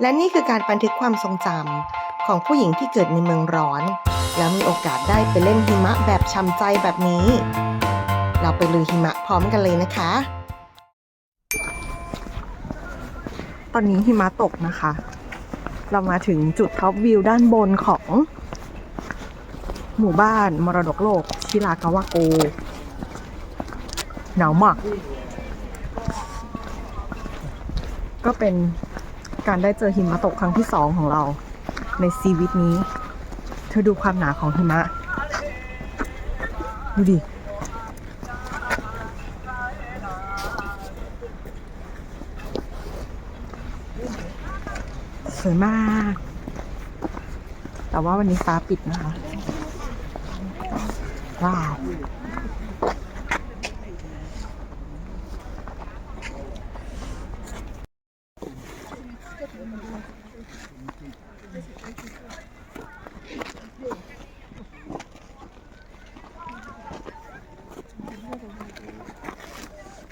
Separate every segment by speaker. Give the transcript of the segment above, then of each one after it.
Speaker 1: และนี่คือการบันทึกความทรงจำของผู้หญิงที่เกิดในเมืองร้อน แล้วมีโอกาสได้ไปเล่นหิมะแบบช่ำใจแบบนี้ เราไปลุยหิมะพร้อมกันเลยนะคะ ตอนนี้หิมะตกนะคะ เรามาถึงจุดท็อปวิวด้านบนของหมู่บ้านมรดกโลกชิรากาวะโกหนาวมาก ก็เป็น การได้เจอหิมะตกครั้งที่สองของเรา ในชีวิตนี้ เธอดูความหนาของหิมะ ดูดิสวยมาก แต่ว่าวันนี้ฟ้าปิดนะคะ ว้าว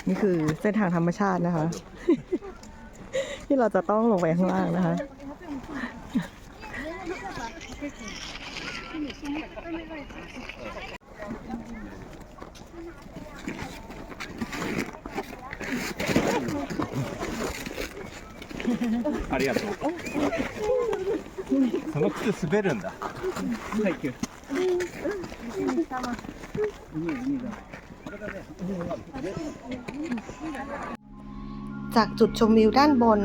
Speaker 1: นี่คือเส้นทางธรรมชาตินะคะ ที่เราจะต้องลงไปข้างล่างนะคะ
Speaker 2: ありがとう。その靴滑るんだ。
Speaker 1: จากจุดชมวิวด้านบน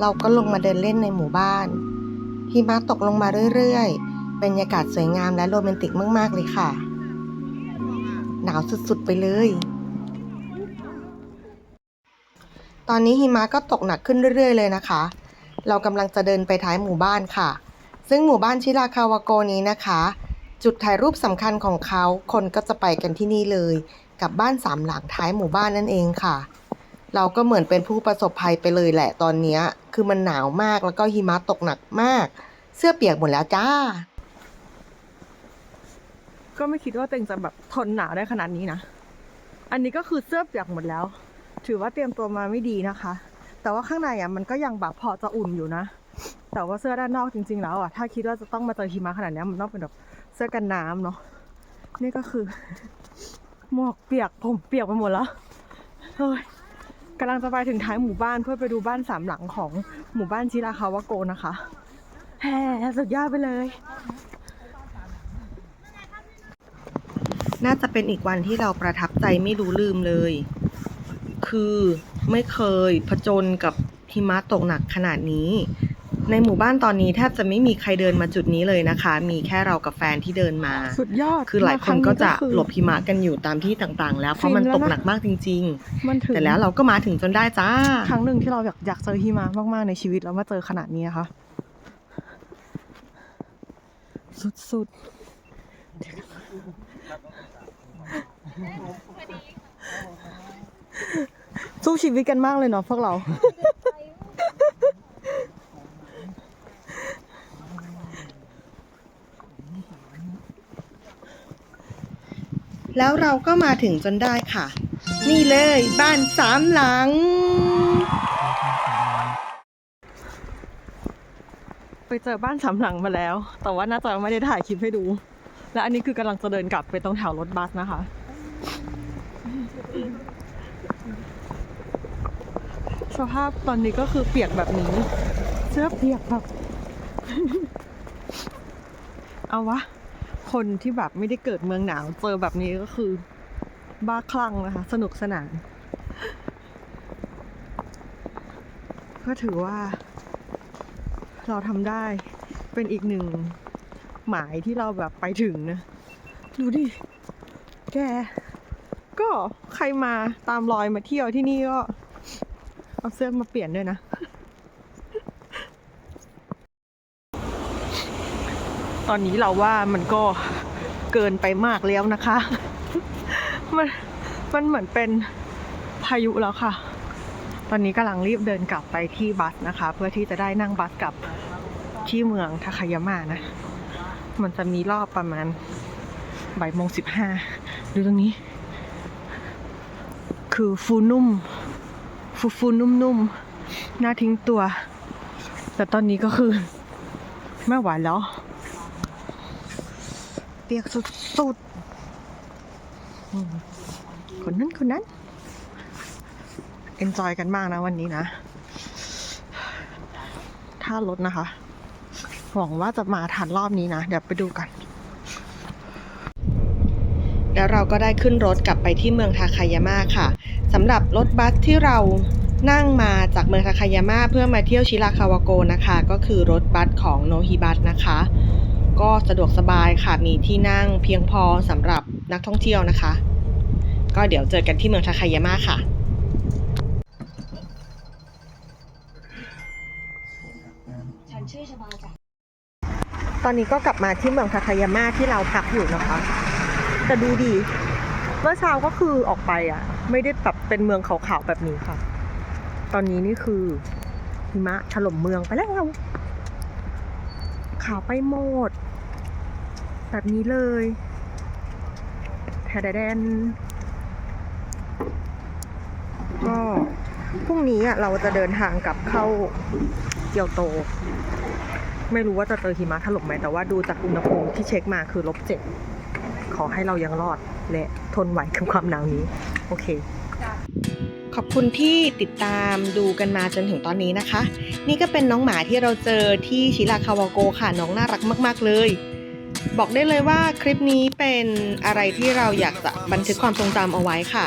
Speaker 1: เราก็ลงมาเดินเล่นในหมู่บ้าน หิมะตกลงมาเรื่อยๆ บรรยากาศสวยงามและโรแมนติกมากๆเลยค่ะ หนาวสุดๆไปเลย ตอนนี้หิมะก็ตกหนักขึ้นเรื่อยๆ เลยนะคะ เรากำลังจะเดินไปท้ายหมู่บ้านค่ะ ซึ่งหมู่บ้านชิราคาวาโกนี้นะคะ จุดถ่ายรูปสำคัญของเขาคนก็จะไปกันที่นี่เลย กับบ้านสามหลังท้ายหมู่บ้านนั่นเองค่ะ เราก็เหมือนเป็นผู้ประสบภัยไปเลยแหละตอนนี้คือมันหนาวมากแล้วก็หิมะตกหนักมาก เสื้อเปียกหมดแล้วจ้า
Speaker 3: ก็ไม่คิดว่าตัวเองจะแบบทนหนาวได้ขนาดนี้นะ อันนี้ก็คือเสื้อเปียกหมดแล้ว ถือว่าเตรียมตัวมาไม่ดีนะคะ แต่ว่าข้างในอะมันก็ยังแบบพอจะอุ่นอยู่นะ แต่ว่าเสื้อด้านนอกจริง ๆ แล้วอะถ้าคิดว่าจะต้องมาเจอหิมะขนาดนี้มันต้องเป็นแบบ เสื้อกันน้ำเนาะนี่ก็คือ หมวกเปียกผมเปียกไปหมดแล้วเฮ้ยกำลังจะไปถึงท้ายหมู่บ้านเพื่อไปดูบ้านสามหลังของหมู่บ้านชิราคาวะโกนะคะแฮ่สุดยอดไปเลย
Speaker 1: น่าจะเป็นอีกวันที่เราประทับใจไม่รู้ลืมเลย คือไม่เคยผจญกับหิมะตกหนักขนาดนี้ ในหมู่บ้านตอนนี้แทบจะไม่มีใครเดินมาจุดนี้เลยนะคะ มีแค่เรากับแฟนที่เดินมา
Speaker 3: สุดยอด
Speaker 1: คือหลายคนก็จะ
Speaker 3: มารั้ง
Speaker 1: หลบหิมะกันอยู่ตามที่ต่างๆ แล้วเพราะมัน
Speaker 3: ฟินแล้ว
Speaker 1: ตก
Speaker 3: นะ
Speaker 1: หนักมากจริง
Speaker 3: มันถึ
Speaker 1: ๆ
Speaker 3: ง
Speaker 1: แต่แล้วเราก็มาถึงจนได้จ้า
Speaker 3: ครั้งหนึ่งที่เราอยากอยากเจอหิมะมากๆในชีวิตแล้วมาเจอขนาดนี้นะคะสุดๆสู้ชีวิตกันมากเลยเนาะพวกเรา
Speaker 1: แล้วเราก็มาถึงจนได้ค่ะ นี่เลยบ้านสามหลัง
Speaker 3: ไปเจอบ้านสามหลังมาแล้ว แต่ว่าน่าจะไม่ได้ถ่ายคลิปให้ดู และอันนี้คือกำลังจะเดินกลับไปตรงแถวรถบัสนะคะ สภาพตอนนี้ก็คือเปียกแบบนี้ เสื้อเปียกแบบ เอาวะ คนที่แบบไม่ได้เกิดเมืองหนาว เจอแบบนี้ก็คือ บ้าคลั่งนะคะ สนุกสนาน ก็ถือว่า เราทำได้เป็นอีกหนึ่งหมายที่เราแบบไปถึงนะ ดูดิ แก ก็ใครมาตามรอยมาเที่ยวที่นี่ก็ เอาเสื้อมาเปลี่ยนด้วยนะ ตอนนี้เราว่ามันก็เกินไปมากแล้วนะคะ มันมันเหมือนเป็นพายุแล้วค่ะ ตอนนี้กำลังรีบเดินกลับไปที่บัสนะคะ เพื่อที่จะได้นั่งบัสกลับที่เมืองทาคายาม่านะ มันจะมีรอบประมาณบ่ายโมงสิบห้าดูตรงนี้ คือฟูนุ่ม ฟูฟูนุ่มๆน่าทิ้งตัว แต่ตอนนี้ก็คือ ไม่ไหวแล้ว เปียกสุดๆคนนั้นคนนั้นเอนจอยกันมากนะวันนี้นะ ถ้ารถนะคะ หวังว่าจะมาทันรอบนี้นะ เดี๋ยวไปดูกัน
Speaker 1: แล้วเราก็ได้ขึ้นรถกลับไปที่เมืองทาคายาม่าค่ะสำหรับรถบัสที่เรานั่งมาจากเมืองทาคายาม่าเพื่อมาเที่ยวชิราคาวาโกนะคะ ก็คือรถบัสของโนฮิบัสนะคะ ก็สะดวกสบายค่ะ มีที่นั่งเพียงพอสำหรับนักท่องเที่ยวนะคะ ก็เดี๋ยวเจอกันที่เมืองทาคายาม่าค่ะ
Speaker 2: ฉันชื่อชบาจาก
Speaker 3: ตอนนี้ก็กลับมาที่เมืองทาคายาม่าที่เราพักอยู่นะคะ แต่ดูดี เมื่อเช้าก็คือออกไปอะ ไม่ได้แบบเป็นเมืองขาวๆแบบนี้ค่ะ ตอนนี้นี่คือหิมะถล่มเมืองไปแล้วขาวไปหมด แบบนี้เลยแทดแดน ก็พรุ่งนี้อะเราจะเดินทางกลับเข้าเกียวโต ไม่รู้ว่าจะเจอหิมะถล่มไหมแต่ว่าดูจากอุณหภูมิที่เช็คมาคือลบเจ็ดขอให้เรายังรอดและทนไหวกับความหนาวนี้ โอเค
Speaker 1: ขอบคุณที่ติดตามดูกันมาจนถึงตอนนี้นะคะ นี่ก็เป็นน้องหมาที่เราเจอที่ชิราคาวาโกค่ะ น้องน่ารักมาก ๆ เลย บอกได้เลยว่าคลิปนี้เป็นอะไรที่เราอยากจะบันทึกความทรงจำเอาไว้ค่ะ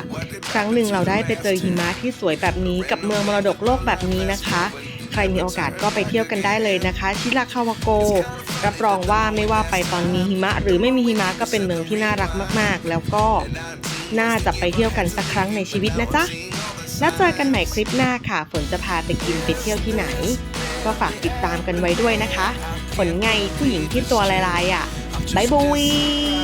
Speaker 1: ครั้งหนึ่งเราได้ไปเจอหิมะที่สวยแบบนี้กับเมืองมรดกโลกแบบนี้นะคะ ใครมีโอกาสก็ไปเที่ยวกันได้เลยนะคะ ชิราคาวาโก รับรองว่าไม่ว่าไปตอนมีหิมะ หรือไม่มีหิมะก็เป็นเมืองที่น่ารักมากๆ แล้วก็น่าจะไปเที่ยวกันสักครั้งในชีวิตนะจ๊ะแล้วเจอกันใหม่คลิปหน้าค่ะ ฝนจะพาไปกินไปเที่ยวที่ไหน ก็ฝากติดตามกันไว้ด้วยนะคะฝนไงผู้หญิงที่ตัวลายๆอะ บายบาย